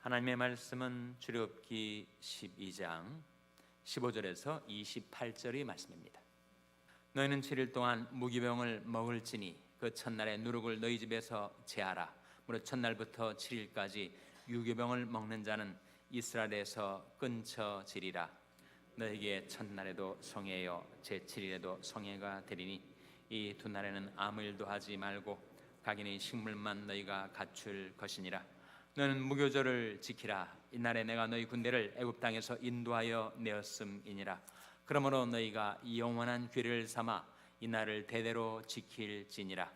하나님의 말씀은 출애굽기 12장 15절에서 28절의 말씀입니다. 너희는 7일 동안 무기병을 먹을지니 그 첫날에 누룩을 너희 집에서 제하라. 무릇 첫날부터 7일까지 유교병을 먹는 자는 이스라엘에서 끊쳐지리라. 너에게 첫날에도 성회요 제7일에도 성회가 되리니 이 두 날에는 아무 일도 하지 말고 각인의 식물만 너희가 갖출 것이니라. 너는 무교절을 지키라. 이날에 내가 너희 군대를 애굽 땅에서 인도하여 내었음이니라. 그러므로 너희가 영원한 규례를 삼아 이날을 대대로 지킬지니라.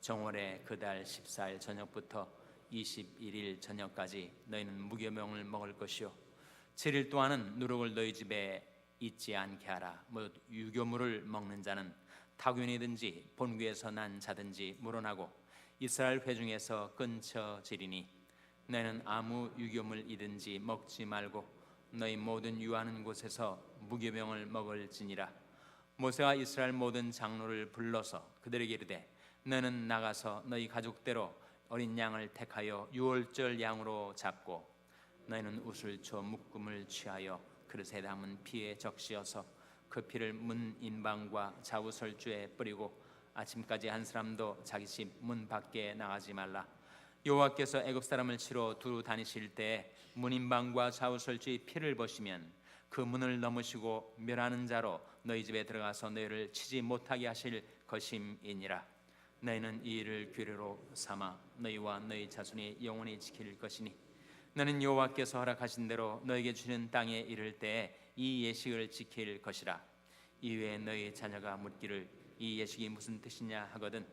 정월의 그달 14일 저녁부터 21일 저녁까지 너희는 무교명을 먹을 것이요 7일 동안은 누룩을 너희 집에 있지 않게 하라. 뭐 유교물을 먹는 자는 타균이든지 본국에서 난 자든지 물어나고 이스라엘 회중에서 끊쳐지리니 너희는 아무 유교물 이든지 먹지 말고 너희 모든 유하는 곳에서 무교병을 먹을지니라. 모세와 이스라엘 모든 장로를 불러서 그들에게 이르되 너는 나가서 너희 가족대로 어린 양을 택하여 유월절 양으로 잡고 너희는 우슬초 묶음을 취하여 그릇에 담은 피에 적시어서 그 피를 문 인방과 좌우설주에 뿌리고 아침까지 한 사람도 자기 집 문 밖에 나가지 말라 여호와께서 애굽 사람을 치러 두루 다니실 때 문인방과 좌우설주의 피를 보시면 그 문을 넘으시고 멸하는 자로 너희 집에 들어가서 너희를 치지 못하게 하실 것임이니라. 너희는 이 일을 규례로 삼아 너희와 너희 자손이 영원히 지킬 것이니 너는 여호와께서 허락하신 대로 너에게 주는 땅에 이를 때이 예식을 지킬 것이라. 이외에 너희 자녀가 묻기를 이 예식이 무슨 뜻이냐 하거든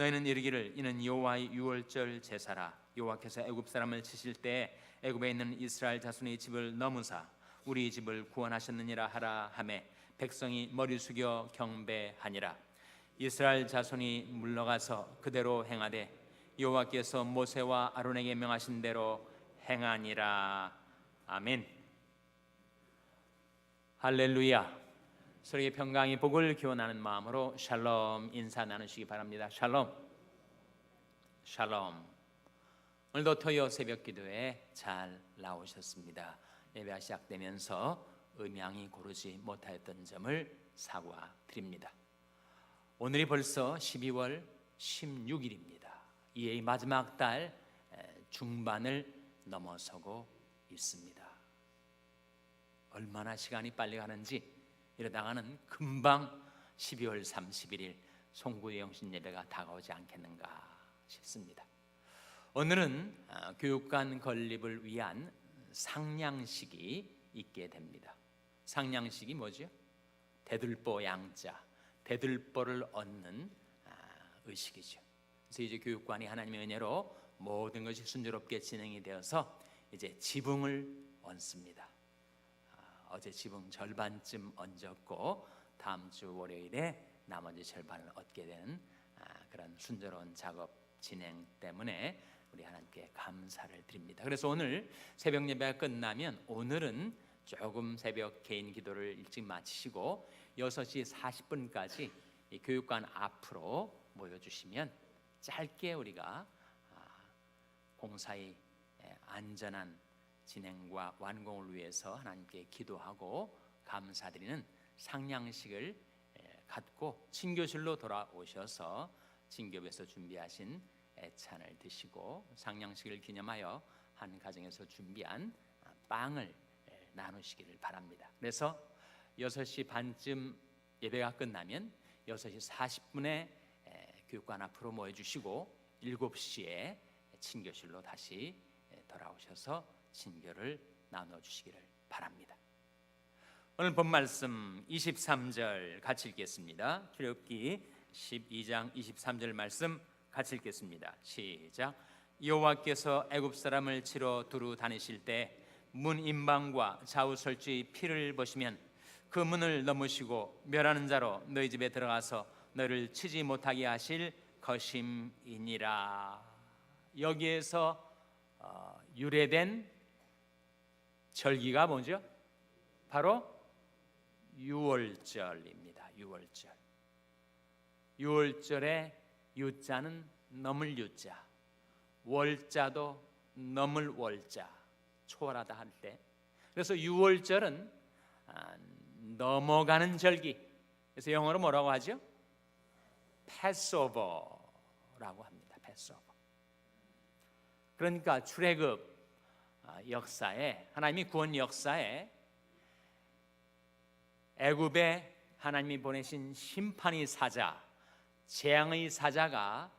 너희는 이르기를 이는 여호와의 유월절 제사라. 여호와께서 애굽 사람을 치실 때 애굽에 있는 이스라엘 자손의 집을 넘으사 우리 집을 구원하셨느니라 하라 하매 백성이 머리 숙여 경배하니라. 이스라엘 자손이 물러가서 그대로 행하되 여호와께서 모세와 아론에게 명하신 대로 행하니라. 아멘. 할렐루야 서로에게 평강이 복을 기원하는 마음으로 샬롬 인사 나누시기 바랍니다. 샬롬, 샬롬. 오늘도 토요 새벽 기도에 잘 나오셨습니다. 예배가 시작되면서 음향이 고르지 못하였던 점을 사과드립니다. 오늘이 벌써 12월 16일입니다. 이의 마지막 달 중반을 넘어서고 있습니다. 얼마나 시간이 빨리 가는지 이러다가는 금방 12월 31일 송구의 영신 예배가 다가오지 않겠는가 싶습니다. 오늘은 어, 교육관 건립을 위한 상냥식이 있게 됩니다. 상냥식이 뭐죠? 대들보 양자, 대들보를 얻는 아, 의식이죠. 그래서 이제 교육관이 하나님의 은혜로 모든 것이 순조롭게 진행이 되어서 이제 지붕을 얹습니다. 어제 지붕 절반쯤 얹었고 다음 주 월요일에 나머지 절반을 얻게 되는 아, 그런 순조로운 작업 진행 때문에 우리 하나님께 감사를 드립니다. 그래서 오늘 새벽 예배가 끝나면 오늘은 조금 새벽 개인 기도를 일찍 마치시고 6시 40분까지 교육관 앞으로 모여 주시면 짧게 우리가 아, 공사의 안전한 진행과 완공을 위해서 하나님께 기도하고 감사드리는 상냥식을 갖고 친교실로 돌아오셔서 친교에서 준비하신 애찬을 드시고 상냥식을 기념하여 한 가정에서 준비한 빵을 나누시기를 바랍니다. 그래서 6시 반쯤 예배가 끝나면 6시 40분에 교육관 앞으로 모여 주시고 7시에 친교실로 다시 돌아오셔서 친교를 나눠 주시기를 바랍니다. 오늘 본 말씀 23절 같이 읽겠습니다. 출애굽기 12장 23절 말씀 같이 읽겠습니다. 시작. 여호와께서 애굽 사람을 치러 두루 다니실 때 문 임방과 좌우 설주의 피를 보시면 그 문을 넘으시고 멸하는 자로 너희 집에 들어가서 너를 치지 못하게 하실 것임이니라. 여기에서 어, 유래된 절기가 뭐죠? 바로 유월절입니다. 유월절. 유월절에 유자는 넘을 유자, 월자도 넘을 월자. 초월하다 할 때. 그래서 유월절은 아, 넘어가는 절기. 그래서 영어로 뭐라고 하죠? 패스오버라고 합니다. 패스오버. 그러니까 출애굽 아, 역사에 하나님이 구원 역사에 애굽에 하나님이 보내신 심판의 사자, 재앙의 사자가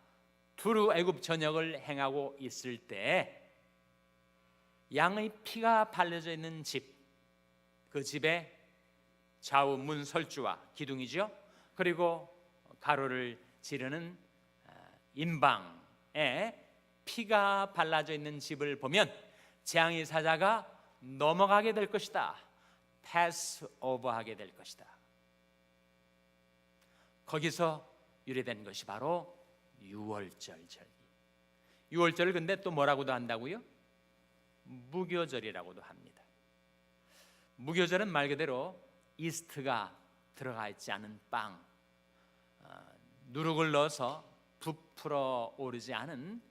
두루 애굽 전역을 행하고 있을 때 양의 피가 발려져 있는 집, 그 집에 좌우 문 설주와 기둥이죠. 그리고 가로를 지르는 아, 인방에 피가 발라져 있는 집을 보면 재앙의 사자가 넘어가게 될 것이다. 패스 오버하게 될 것이다. 거기서 유래된 것이 바로 유월절 절기. 유월절을 근데 또 뭐라고도 한다고요? 무교절이라고도 합니다. 무교절은 말 그대로 이스트가 들어가 있지 않은 빵, 어, 누룩을 넣어서 부풀어 오르지 않은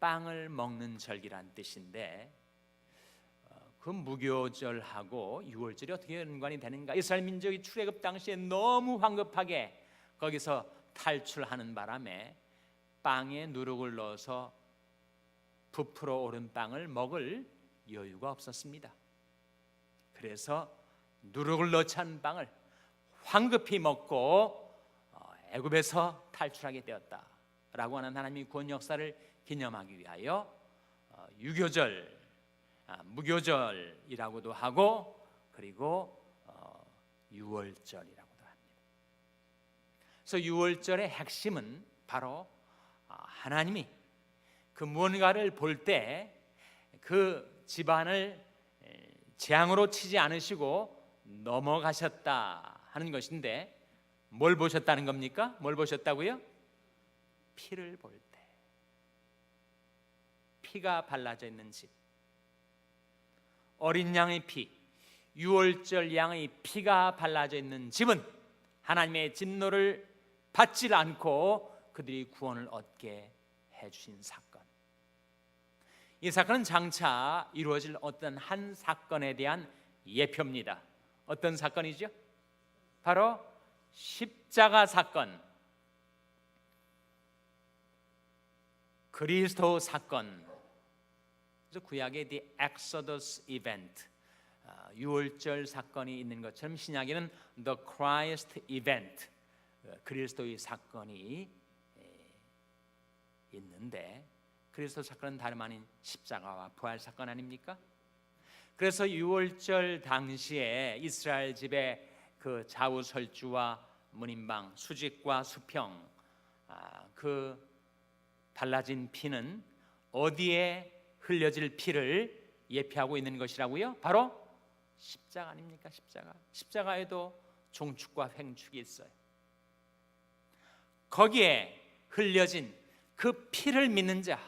빵을 먹는 절기란 뜻인데 어, 그 무교절하고 유월절이 어떻게 연관이 되는가? 이스라엘 민족이 출애굽 당시에 너무 황급하게 거기서 탈출하는 바람에 빵에 누룩을 넣어서 부풀어 오른 빵을 먹을 여유가 없었습니다. 그래서 누룩을 넣지 않은 빵을 황급히 먹고 어, 애굽에서 탈출하게 되었다라고 하는 하나님의 구원 역사를 기념하기 위하여 어, 유교절, 아, 무교절이라고도 하고 그리고 어, 유월절이라고도 합니다. 그래서 유월절의 핵심은 바로 하나님이 그 무언가를 볼 때 그 집안을 재앙으로 치지 않으시고 넘어가셨다 하는 것인데 뭘 보셨다는 겁니까? 뭘 보셨다고요? 피를 볼 때. 피가 발라져 있는 집. 어린 양의 피, 유월절 양의 피가 발라져 있는 집은 하나님의 진노를 받질 않고 그들이 구원을 얻게 해 주신 사건. 이 사건은 장차 이루어질 어떤 한 사건에 대한 예표입니다. 어떤 사건이죠? 바로 십자가 사건. 그리스도 사건. 그래서 구약의 The Exodus event, 아, 유월절 사건이 있는 것처럼 신약에는 The Christ event, 어, 그리스도의 사건이 있는데 그리스도 사건은 다름 아닌 십자가와 부활 사건 아닙니까? 그래서 유월절 당시에 이스라엘 집에 그 좌우 설주와 문인방, 수직과 수평 아, 그 발라진 피는 어디에 흘려질 피를 예표하고 있는 것이라고요? 바로 십자가 아닙니까? 십자가. 십자가에도 종축과 횡축이 있어요. 거기에 흘려진 그 피를 믿는 자,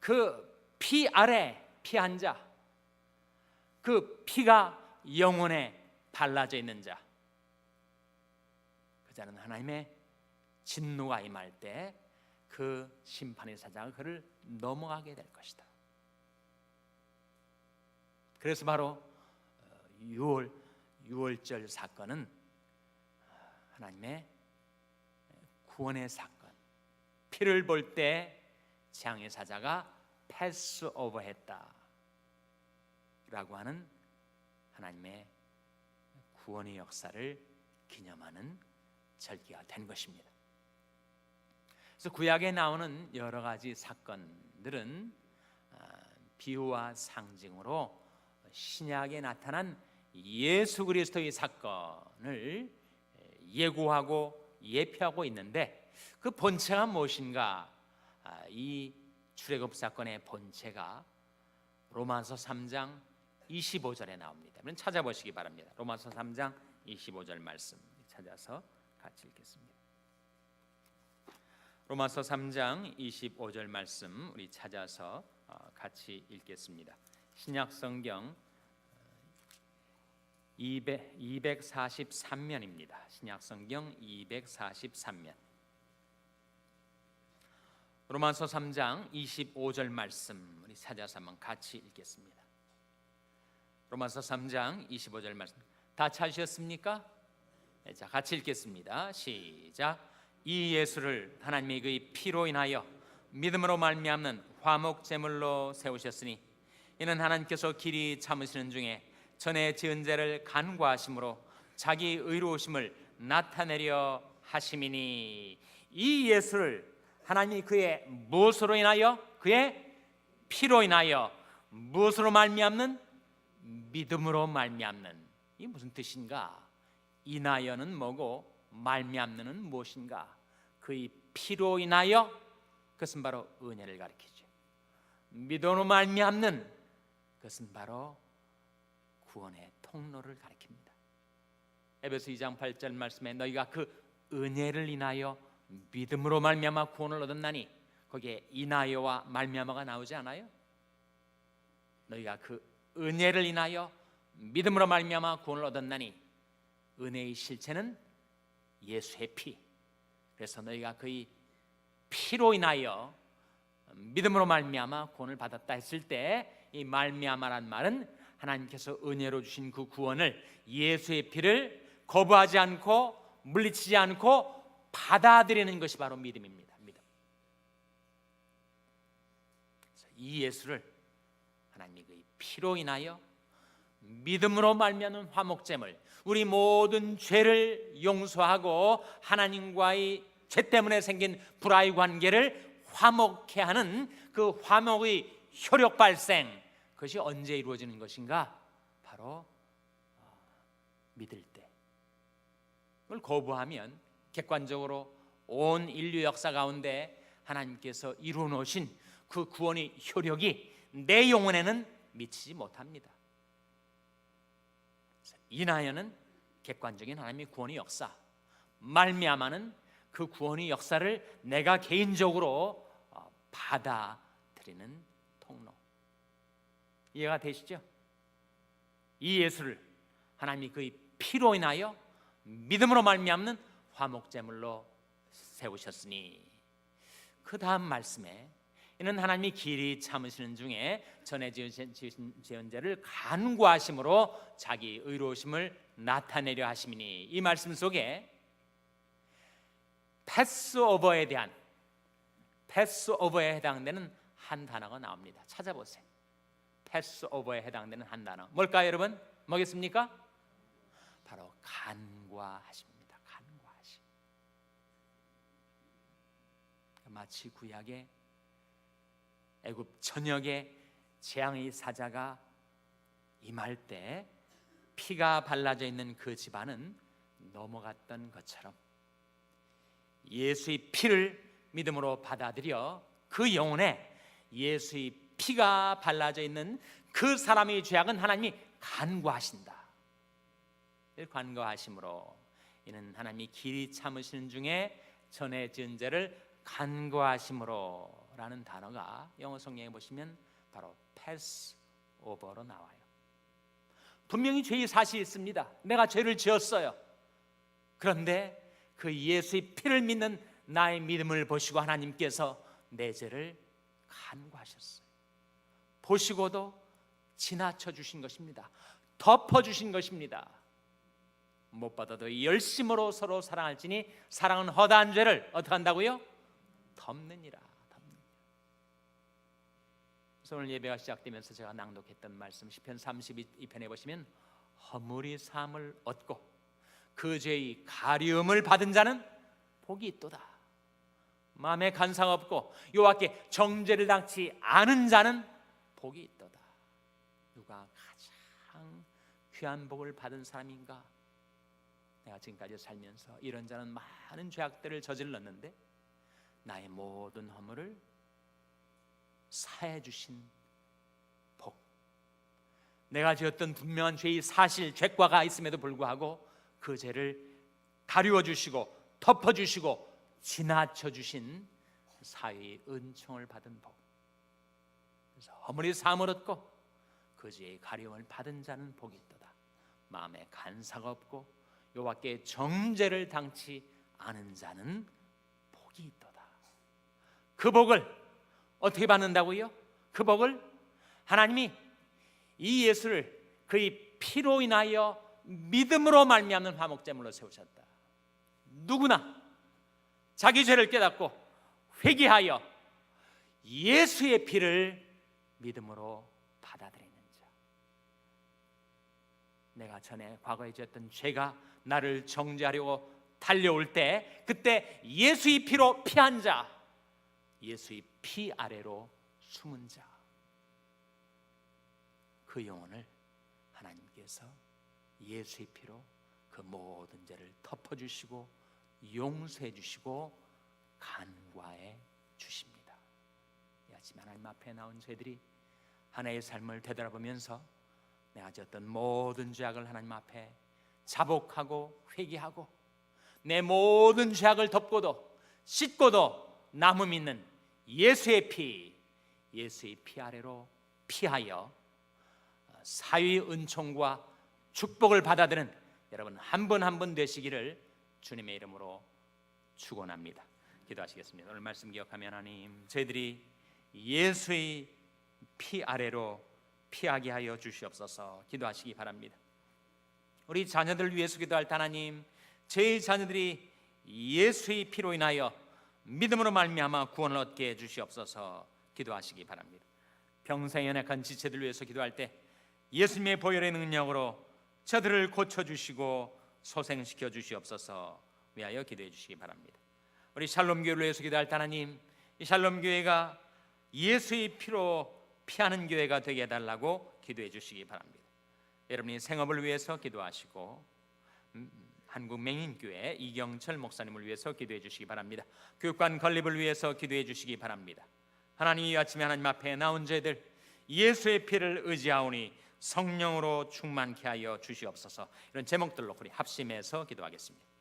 그 피 아래 피한 자, 그 피가 영혼에 발라져 있는 자, 그 자는 하나님의 진노가 임할 때 그 심판의 사자가 그를 넘어가게 될 것이다. 그래서 바로 6월 어, 6월절 사건은 하나님의 구원의 사건. 피를 볼 때 재앙의 사자가 패스 오버했다. 라고 하는 하나님의 구원의 역사를 기념하는 절기가 된 것입니다. 그래서 구약에 나오는 여러 가지 사건들은 아, 비유와 상징으로 신약에 나타난 예수 그리스도의 사건을 예고하고 예표하고 있는데 그 본체가 무엇인가? 아, 이 출애굽 사건의 본체가 로마서 3장 25절에 나옵니다. 그럼 찾아보시기 바랍니다. 로마서 3장 25절 말씀 찾아서 같이 읽겠습니다. 로마서 3장 25절 말씀 우리 찾아서 어, 같이 읽겠습니다. 신약 성경 200, 243면입니다. 신약 성경 243면. 로마서 3장 25절 말씀 우리 찾아서 한번 같이 읽겠습니다. 로마서 3장 25절 말씀 다 찾으셨습니까? 네, 자 같이 읽겠습니다. 시작. 이 예수를 하나님의 그의 피로 인하여 믿음으로 말미암는 화목 제물로 세우셨으니 이는 하나님께서 길이 참으시는 중에 전에 지은 죄를 간과하심으로 자기 의로우심을 나타내려 하심이니 이 예수를 하나님이 그의 무엇으로 인하여 그의 피로 인하여 무엇으로 말미암는 믿음으로 말미암는 이 무슨 뜻인가? 인하여는 뭐고 말미암는 무엇인가? 그의 피로 인하여 그것은 바로 은혜를 가리키죠. 믿음으로 말미암는 그것은 바로 구원의 통로를 가리킵니다. 에베소 2장 8절 말씀에 너희가 그 은혜를 인하여 믿음으로 말미암아 구원을 얻었나니 거기에 인하여와 말미암아가 나오지 않아요? 너희가 그 은혜를 인하여 믿음으로 말미암아 구원을 얻었나니 은혜의 실체는 예수의 피. 그래서 너희가 그의 피로 인하여 믿음으로 말미암아 구원을 받았다 했을 때 이 말미암아란 말은 하나님께서 은혜로 주신 그 구원을 예수의 피를 거부하지 않고 물리치지 않고 받아들이는 것이 바로 믿음입니다. 믿음. 이 예수를 하나님이 그 피로 인하여 믿음으로 말미암은 화목제물 우리 모든 죄를 용서하고 하나님과의 죄 때문에 생긴 불화의 관계를 화목케 하는 그 화목의 효력 발생 그것이 언제 이루어지는 것인가? 바로 어, 믿을 때. 그걸 거부하면 객관적으로 온 인류 역사 가운데 하나님께서 이루어 놓으신 그 구원의 효력이 내 영혼에는 미치지 못합니다. 이나여는 객관적인 하나님의 구원의 역사, 말미암아는 그 구원의 역사를 내가 개인적으로 어, 받아들이는 통로. 이해가 되시죠? 이 예수를 하나님이 그의 피로 인하여 믿음으로 말미암는 화목제물로 세우셨으니 그 다음 말씀에 이는 하나님이 길이 참으시는 중에 전에 지으신 지은 죄를 간구하심으로 자기 의로우심을 나타내려 하심이니 이 말씀 속에 패스오버에 대한 패스오버에 해당되는 한 단어가 나옵니다. 찾아보세요. 패스오버에 해당되는 한 단어 뭘까요, 여러분? 뭐겠습니까? 바로 간과하십니다. 간과하심. 마치 구약의 애굽 전역에 재앙의 사자가 임할 때 피가 발라져 있는 그 집안은 넘어갔던 것처럼 예수의 피를 믿음으로 받아들여 그 영혼에 예수의 피가 발라져 있는 그 사람의 죄악은 하나님이 간과하신다. 간과하심으로 이는 하나님이 길이 참으시는 중에 전에 지은 죄를 간과하심으로 라는 단어가 영어 성경에 보시면 바로 패스 오버로 나와요. 분명히 죄의 사실이 있습니다. 내가 죄를 지었어요. 그런데 그 예수의 피를 믿는 나의 믿음을 보시고 하나님께서 내 죄를 간과하셨어요. 보시고도 지나쳐 주신 것입니다. 덮어 주신 것입니다. 못 받아도 열심으로 서로 사랑할지니 사랑은 허다한 죄를 어떻게 한다고요? 덮느니라. 오늘 예배가 시작되면서 제가 낭독했던 말씀 시편 32편에 보시면 허물이 사함을 얻고 그 죄의 가리움을 받은 자는 복이 있도다. 마음에 간상 없고 여호와께 정죄를 당치 않은 자는 복이 있도다. 누가 가장 귀한 복을 받은 사람인가? 내가 지금까지 살면서 이런 자는 많은 죄악들을 저질렀는데 나의 모든 허물을 사해 주신 복. 내가 지었던 분명한 죄의 사실 죄과가 있음에도 불구하고 그 죄를 가리워 주시고 덮어 주시고 지나쳐 주신 사회의 은총을 받은 복. 그래서 허물이 사함을 얻고 그 죄의 가려움을 받은 자는 복이 있도다. 마음에 간사가 없고 여호와께 정죄를 당치 않은 자는 복이 있도다. 그 복을 어떻게 받는다고요? 그 복을 하나님이 이 예수를 그의 피로 인하여 믿음으로 말미암는 화목제물로 세우셨다. 누구나 자기 죄를 깨닫고 회개하여 예수의 피를 믿음으로 받아들이는 자. 내가 전에 과거에 지었던 죄가 나를 정죄하려고 달려올 때 그때 예수의 피로 피한 자, 예수의 피 아래로 숨은 자. 그 영혼을 하나님께서 예수의 피로 그 모든 죄를 덮어 주시고 용서해 주시고 간과해 주십니다. 이 아침 하나님 앞에 나온 저희들이 하나의 삶을 되돌아보면서 내가 지었던 모든 죄악을 하나님 앞에 자복하고 회개하고 내 모든 죄악을 덮고도 씻고도 남음 있는 예수의 피, 예수의 피 아래로 피하여 사위 은총과 축복을 받아들는 여러분 한 분 한 분 되시기를 주님의 이름으로 축원합니다. 기도하시겠습니다. 오늘 말씀 기억하면 하나님 저희들이 예수의 피 아래로 피하게 하여 주시옵소서. 기도하시기 바랍니다. 우리 자녀들 위해서 기도할 때 하나님 제 자녀들이 예수의 피로 인하여 믿음으로 말미암아 구원을 얻게 해 주시옵소서. 기도하시기 바랍니다. 평생 연약한 지체들 위해서 기도할 때 예수님의 보혈의 능력으로 저들을 고쳐 주시고 소생시켜 주시옵소서 위하여 기도해 주시기 바랍니다. 우리 샬롬 교회를 위해서 기도할 때 하나님 이 샬롬 교회가 예수의 피로 피하는 교회가 되게 해달라고 기도해 주시기 바랍니다. 여러분이 생업을 위해서 기도하시고 음, 한국 맹인교회 이경철 목사님을 위해서 기도해 주시기 바랍니다. 교육관 건립을 위해서 기도해 주시기 바랍니다. 하나님 이 아침에 하나님 앞에 나온 저희들 예수의 피를 의지하오니 성령으로 충만케 하여 주시옵소서. 이런 제목들로 우리 합심해서 기도하겠습니다.